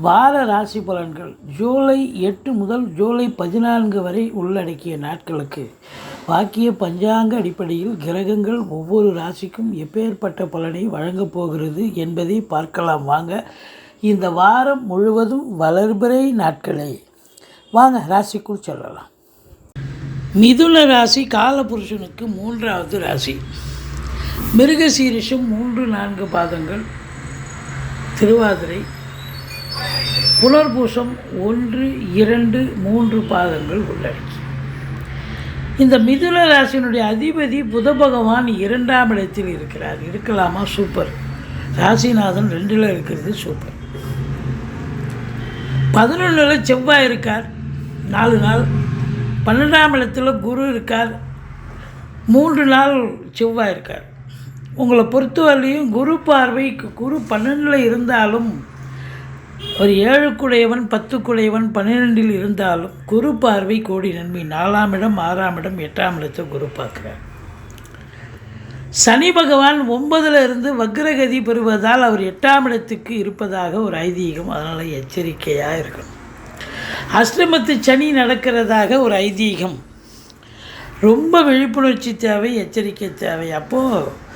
வார ராசி பலன்கள் ஜூலை எட்டு முதல் ஜூலை பதினான்கு வரை உள்ளடக்கிய நாட்களுக்கு. வாக்கிய பஞ்சாங்க அடிப்படையில் கிரகங்கள் ஒவ்வொரு ராசிக்கும் எப்பேற்பட்ட பலனை வழங்கப் போகிறது என்பதை பார்க்கலாம். வாங்க இந்த வாரம் முழுவதும் வளர்பிறை நாட்களே. வாங்க ராசிக்குள் சொல்லலாம். மிதுன ராசி காலபுருஷனுக்கு மூன்றாவது ராசி. மிருகசீரிஷம் மூன்று நான்கு பாதங்கள். திருவாதிரை புலர்பூசம் ஒன்று இரண்டு மூன்று பாதங்கள் உள்ளடக்கி. இந்த மிதுன ராசியினுடைய அதிபதி புத பகவான் இரண்டாம் இடத்தில் இருக்கிறார். இருக்கலாமா? சூப்பர். ராசிநாதன் ரெண்டில் இருக்கிறது சூப்பர். பதினொன்றில் செவ்வாய் இருக்கார். நாலு நாள். பன்னெண்டாம் இடத்துல குரு இருக்கார். மூன்று நாள் செவ்வாய் இருக்கார். உங்களை பொறுத்தவரையும் குரு பார்வை குரு பன்னெண்டில் இருந்தாலும் ஒரு ஏழுக்குடையவன் பத்துக்குடையவன் பன்னிரெண்டில் இருந்தாலும் குரு பார்வை கோடி நன்மை. நாலாம் இடம் ஆறாம் இடம் எட்டாம் இடத்தை குரு பார்க்குறார். சனி பகவான் ஒன்பதில் இருந்து வக்ரகதி பெறுவதால் அவர் எட்டாம் இடத்துக்கு இருப்பதாக ஒரு ஐதீகம். அதனால் எச்சரிக்கையாக இருக்கணும். அஷ்டமத்து சனி நடக்கிறதாக ஒரு ஐதீகம். ரொம்ப விழிப்புணர்ச்சி தேவை எச்சரிக்கை தேவை. அப்போது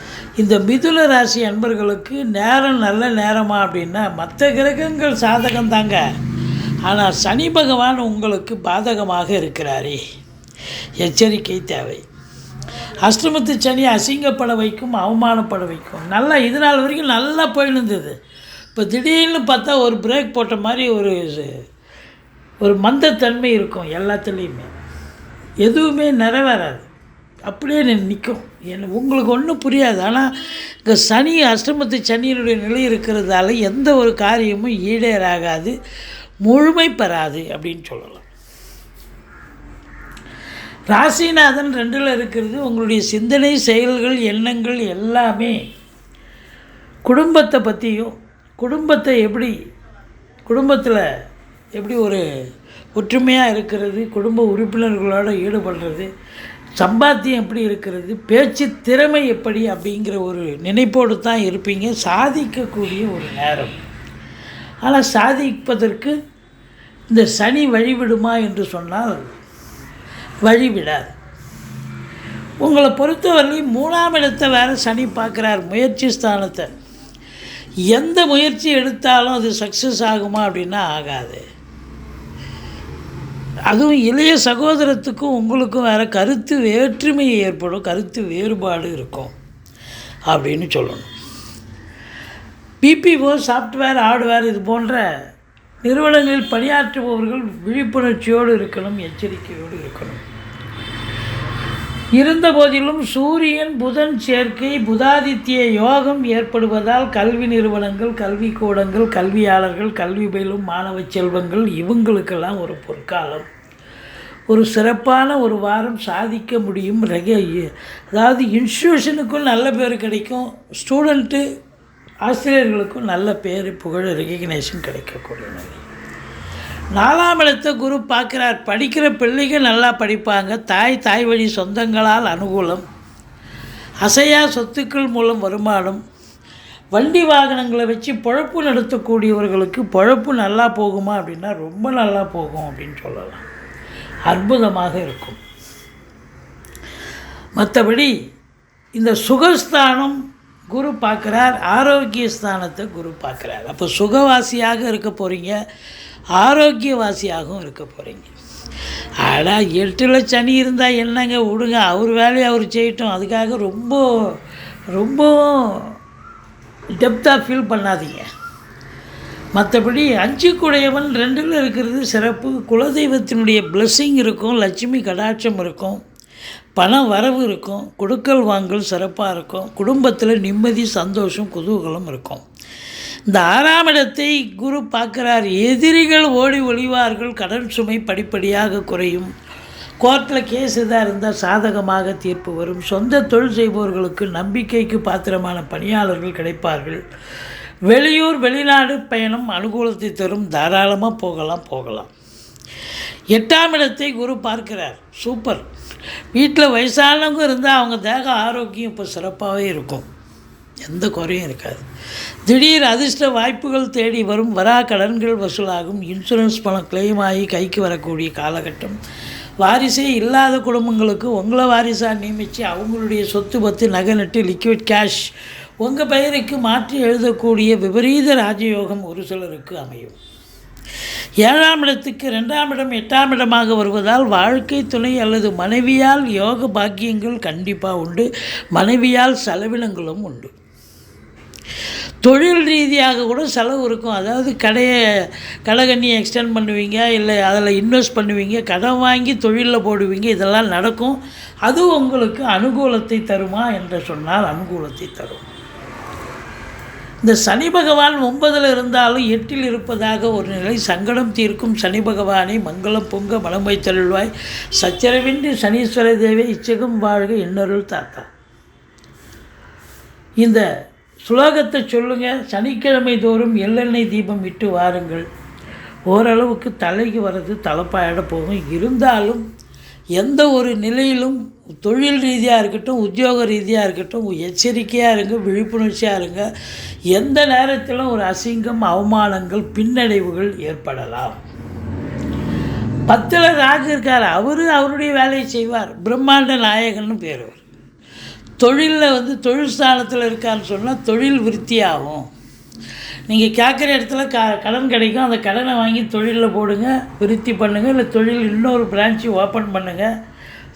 இந்த மிதுன ராசி அன்பர்களுக்கு நேரம் நல்ல நேரமா அப்படின்னா மற்ற கிரகங்கள் சாதகம் தாங்க ஆனால் சனி பகவான் உங்களுக்கு பாதகமாக இருக்கிறாரே. எச்சரிக்கை தேவை. அஷ்டமத்து சனி அசிங்கப்பட வைக்கும் அவமானப்பட வைக்கும். நல்லா இது நாள் வரைக்கும் நல்லா போயிருந்தது இப்போ திடீர்னு பார்த்தா ஒரு பிரேக் போட்ட மாதிரி ஒரு ஒரு மந்தத்தன்மை இருக்கும் எல்லாத்துலேயுமே. எதுவுமே நிறைவேறாது. அப்படியே நிற்கும் என்ன உங்களுக்கு ஒன்றும் புரியாது. ஆனால் இங்கே சனி அஷ்டமத்து சனியினுடைய நிலை இருக்கிறதால எந்த ஒரு காரியமும் ஈடேறாகாது முழுமை பெறாது அப்படின்னு சொல்லலாம். ராசிநாதன் ரெண்டில் இருக்கிறது உங்களுடைய சிந்தனை செயல்கள் எண்ணங்கள் எல்லாமே குடும்பத்தை பற்றியும் குடும்பத்தை எப்படி குடும்பத்தில் எப்படி ஒரு ஒற்றுமையாக இருக்கிறது குடும்ப உறுப்பினர்களோடு ஈடுபடுறது சம்பாத்தியம் எப்படி இருக்கிறது பேச்சு திறமை எப்படி அப்படிங்கிற ஒரு நினைப்போடு தான் இருப்பீங்க. சாதிக்கக்கூடிய ஒரு நேரம். ஆனால் சாதிப்பதற்கு இந்த சனி வழிவிடுமா என்று சொன்னால் வழிவிடாது. உங்களை பொறுத்தவரையிலும் மூணாம் இடத்தை வேறு சனி பார்க்குறார் முயற்சி ஸ்தானத்தை. எந்த முயற்சி எடுத்தாலும் அது சக்ஸஸ் ஆகுமா அப்படின்னா ஆகாது. அதுவும் இளைய சகோதரத்துக்கும் உங்களுக்கும் வேறு கருத்து வேற்றுமை ஏற்படும் கருத்து வேறுபாடு இருக்கும் அப்படின்னு சொல்லணும். பிபிஓ சாஃப்ட்வேர் ஹார்ட்வேர் இது போன்ற நிறுவனங்களில் பணியாற்றுபவர்கள் விழிப்புணர்ச்சியோடு இருக்கணும் எச்சரிக்கையோடு இருக்கணும். இருந்த போதிலும் சூரியன் புதன் சேர்க்கை புதாதித்ய யோகம் ஏற்படுவதால் கல்வி நிறுவனங்கள் கல்விக்கூடங்கள் கல்வியாளர்கள் கல்வி பயிலும் மாணவ செல்வங்கள் இவங்களுக்கெல்லாம் ஒரு பொற்காலம். ஒரு சிறப்பான ஒரு வாரம் சாதிக்க முடியும். ரக அதாவது இன்ஸ்டியூஷனுக்கும் நல்ல பேர் கிடைக்கும். ஸ்டூடெண்ட்டு ஆசிரியர்களுக்கும் நல்ல பேர் புகழ் ரெகக்னேஷன் கிடைக்கக்கூடிய நிலை. நாலாம் இடத்தை குரு பார்க்குறார். படிக்கிற பிள்ளைகள் நல்லா படிப்பாங்க. தாய் தாய் வழி சொந்தங்களால் அனுகூலம். அசையா சொத்துக்கள் மூலம் வருமானம். வண்டி வாகனங்களை வச்சு பொழப்பு நடத்தக்கூடியவர்களுக்கு பொழப்பு நல்லா போகுமா அப்படின்னா ரொம்ப நல்லா போகும் அப்படின்னு சொல்லலாம். அற்புதமாக இருக்கும். மற்றபடி இந்த சுகஸ்தானம் குரு பார்க்குறார் ஆரோக்கிய ஸ்தானத்தை குரு பார்க்குறார். அப்போ சுகவாசியாக இருக்க போகிறீங்க ஆரோக்கியவாசியாகவும் இருக்க போகிறீங்க ஆனால் எட்டில் சனி இருந்தால் என்னங்க விடுங்க அவர் வேலையை அவர் செய்யட்டும். அதுக்காக ரொம்ப ரொம்பவும் டெப்த்தாக ஃபீல் பண்ணாதீங்க. மற்றபடி அஞ்சு குடையவன் ரெண்டில் இருக்கிறது சிறப்பு. குலதெய்வத்தினுடைய பிளெஸ்ஸிங் இருக்கும் லட்சுமி கடாட்சம் இருக்கும். பண வரவு இருக்கும் கொடுக்கல் வாங்கல் சிறப்பாக இருக்கும் குடும்பத்தில் நிம்மதி சந்தோஷம் குதூகலம் இருக்கும். இந்த ஆறாம் இடத்தை குரு பார்க்குறார். எதிரிகள் ஓடி ஒளிவார்கள் கடன் சுமை படிப்படியாக குறையும். கோர்ட்டில் கேஸ் எதாக இருந்தால் சாதகமாக தீர்ப்பு வரும். சொந்த தொழில் செய்பவர்களுக்கு நம்பிக்கைக்கு பாத்திரமான பணியாளர்கள் கிடைப்பார்கள். வெளியூர் வெளிநாடு பயணம் அனுகூலத்தை தரும். தாராளமாக போகலாம் போகலாம். எட்டாம் இடத்தை குரு பார்க்கிறார். சூப்பர். வீட்டில் வயசானவங்க இருந்தால் அவங்க தேக ஆரோக்கியம் இப்போ சிறப்பாகவே இருக்கும். எந்த குறையும் இருக்காது. திடீர் அதிர்ஷ்ட வாய்ப்புகள் தேடி வரும் வரா கடன்கள் வசூலாகும் இன்சூரன்ஸ் பணம் கிளைம் ஆகி கைக்கு வரக்கூடிய காலகட்டம். வாரிசே இல்லாத குடும்பங்களுக்கு உங்களை வாரிசாக நியமித்து அவங்களுடைய சொத்து பத்து நகை நட்டு லிக்விட் கேஷ் உங்கள் பெயருக்கு மாற்றி எழுதக்கூடிய விபரீத ராஜயோகம் ஒரு சிலருக்கு அமையும். ஏழாம் இடத்துக்கு ரெண்டாம் இடம் எட்டாம் இடமாக வருவதால் வாழ்க்கை துணை அல்லது மனைவியால் யோக பாக்கியங்கள் கண்டிப்பாக உண்டு. மனைவியால் செலவினங்களும் உண்டு. தொழில் ரீதியாக கூட செலவு இருக்கும். அதாவது கடையை கடைகண்ணியை எக்ஸ்டெண்ட் பண்ணுவீங்க இல்லை அதில் இன்வெஸ்ட் பண்ணுவீங்க கடன் வாங்கி தொழிலில் போடுவீங்க இதெல்லாம் நடக்கும். அது உங்களுக்கு அனுகூலத்தை தருமா என்று சொன்னால் அனுகூலத்தை தரும். இந்த சனி பகவான் ஒன்பதில் இருந்தாலும் எட்டில் இருப்பதாக ஒரு நிலை சங்கடம் தீர்க்கும். சனி பகவானை மங்களம் பொங்க மலமை தருள்வாய் சச்சரவின்றி சனீஸ்வர தேவை இச்சகம் வாழ்க இன்னொருள் தாத்தா. இந்த சுலோகத்தை சொல்லுங்கள் சனிக்கிழமை தோறும் எள்ளெண்ணெய் தீபம் விட்டு வாருங்கள். ஓரளவுக்கு தலைக்கு வர்றது தலைப்பாயிட போகும். இருந்தாலும் எந்த ஒரு நிலையிலும் தொழில் ரீதியாக இருக்கட்டும் உத்தியோக ரீதியாக இருக்கட்டும் எச்சரிக்கையாக இருங்க விழிப்புணர்ச்சியாக இருங்க. எந்த நேரத்திலும் ஒரு அசிங்கம் அவமானங்கள் பின்னடைவுகள் ஏற்படலாம். பத்தில் ராகு இருக்கார். அவர் அவருடைய வேலையை செய்வார். பிரம்மாண்ட நாயகன்னு பேர். அவர் தொழிலில் வந்து தொழில் ஸ்தானத்தில் இருக்கான்னு சொன்னால் தொழில் விருத்தியாகும். நீங்கள் கேட்குற இடத்துல க கடன் கிடைக்கும். அந்த கடனை வாங்கி தொழிலில் போடுங்க விருத்தி பண்ணுங்கள் இல்லை தொழில் இன்னொரு பிரான்ச்சு ஓப்பன் பண்ணுங்கள்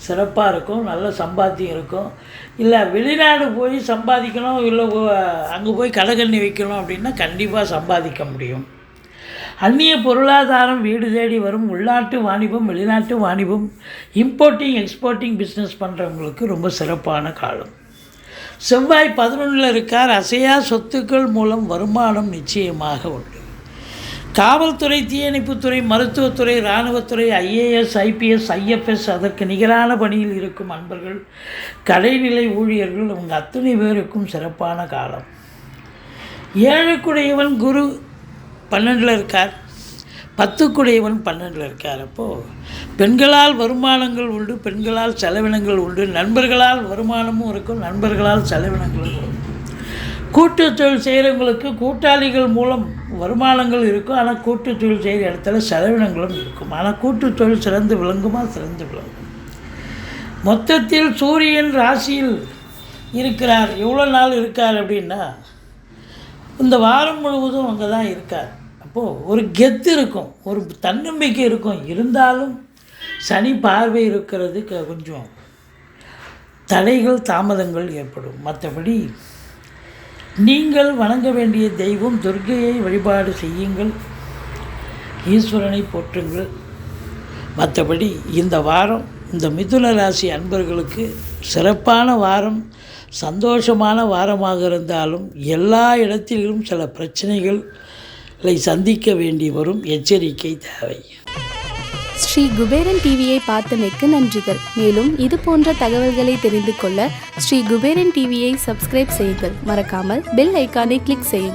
சிறப்பாக இருக்கும் நல்ல சம்பாத்தியம் இருக்கும். இல்லை வெளிநாடு போய் சம்பாதிக்கணும் இல்லை அங்கே போய் கடைகண்ணி வைக்கணும் அப்படின்னா கண்டிப்பாக சம்பாதிக்க முடியும். அந்நிய பொருளாதாரம் வீடு தேடி வரும். உள்நாட்டு வாணிபம் வெளிநாட்டு வாணிபம் இம்போர்ட்டிங் எக்ஸ்போர்ட்டிங் பிஸ்னஸ் பண்ணுறவங்களுக்கு ரொம்ப சிறப்பான காலம். செவ்வாய் பதினொன்றில் இருக்கார். அசையா சொத்துக்கள் மூலம் வருமானம் நிச்சயமாக உண்டு. காவல்துறை தீயணைப்புத்துறை மருத்துவத்துறை இராணுவத்துறை ஐஏஎஸ் ஐபிஎஸ் ஐஎஃப்எஸ் அதற்கு நிகரான பணியில் இருக்கும் அன்பர்கள் கடைநிலை ஊழியர்கள் அவங்க அத்தனை பேருக்கும் சிறப்பான காலம். ஏழுக்குடையவன் குரு பன்னெண்டில் இருக்கார். பத்துக்குடையவன் பன்னெண்டில் இருக்கார். அப்போது பெண்களால் வருமானங்கள் உண்டு பெண்களால் செலவினங்கள் உண்டு நண்பர்களால் வருமானமும் இருக்கும் நண்பர்களால் செலவினங்களும் உண்டு. கூட்டு தொழில் செய்கிறவங்களுக்கு கூட்டாளிகள் மூலம் வருமானங்கள் இருக்கும் ஆனால் கூட்டு தொழில் செய்கிற இடத்துல செலவினங்களும் இருக்கும். ஆனால் கூட்டு தொழில் சிறந்து விளங்குமா? சிறந்து விளங்கும். மொத்தத்தில் சூரியன் ராசியில் இருக்கிறார். எவ்வளோ நாள் இருக்கார் அப்படின்னா இந்த வாரம் முழுவதும் அங்கே தான் இருக்கார். அப்போது ஒரு கெத்து இருக்கும் ஒரு தன்னம்பிக்கை இருக்கும். இருந்தாலும் சனி பார்வை இருக்கிறது க- கொஞ்சம் தடைகள் தாமதங்கள் ஏற்படும். மற்றபடி நீங்கள் வணங்க வேண்டிய தெய்வம் துர்க்கையை வழிபாடு செய்யுங்கள். ஈஸ்வரனை போற்றுங்கள். மற்றபடி இந்த வாரம் இந்த மிதுன ராசி அன்பர்களுக்கு சிறப்பான வாரம் சந்தோஷமான வாரமாக இருந்தாலும் எல்லா இடத்திலும் சில பிரச்சனைகள் சந்திக்க வேண்டி வரும் எச்சரிக்கை தேவை. ஸ்ரீ குபேரன் டிவியை பார்த்தமைக்கு நன்றிகள். மேலும் இது போன்ற தகவல்களை தெரிந்து கொள்ள ஸ்ரீ குபேரன் டிவியை சப்ஸ்கிரைப் செய்யுங்கள். மறக்காமல் பெல் ஐக்கானை கிளிக் செய்யுங்கள்.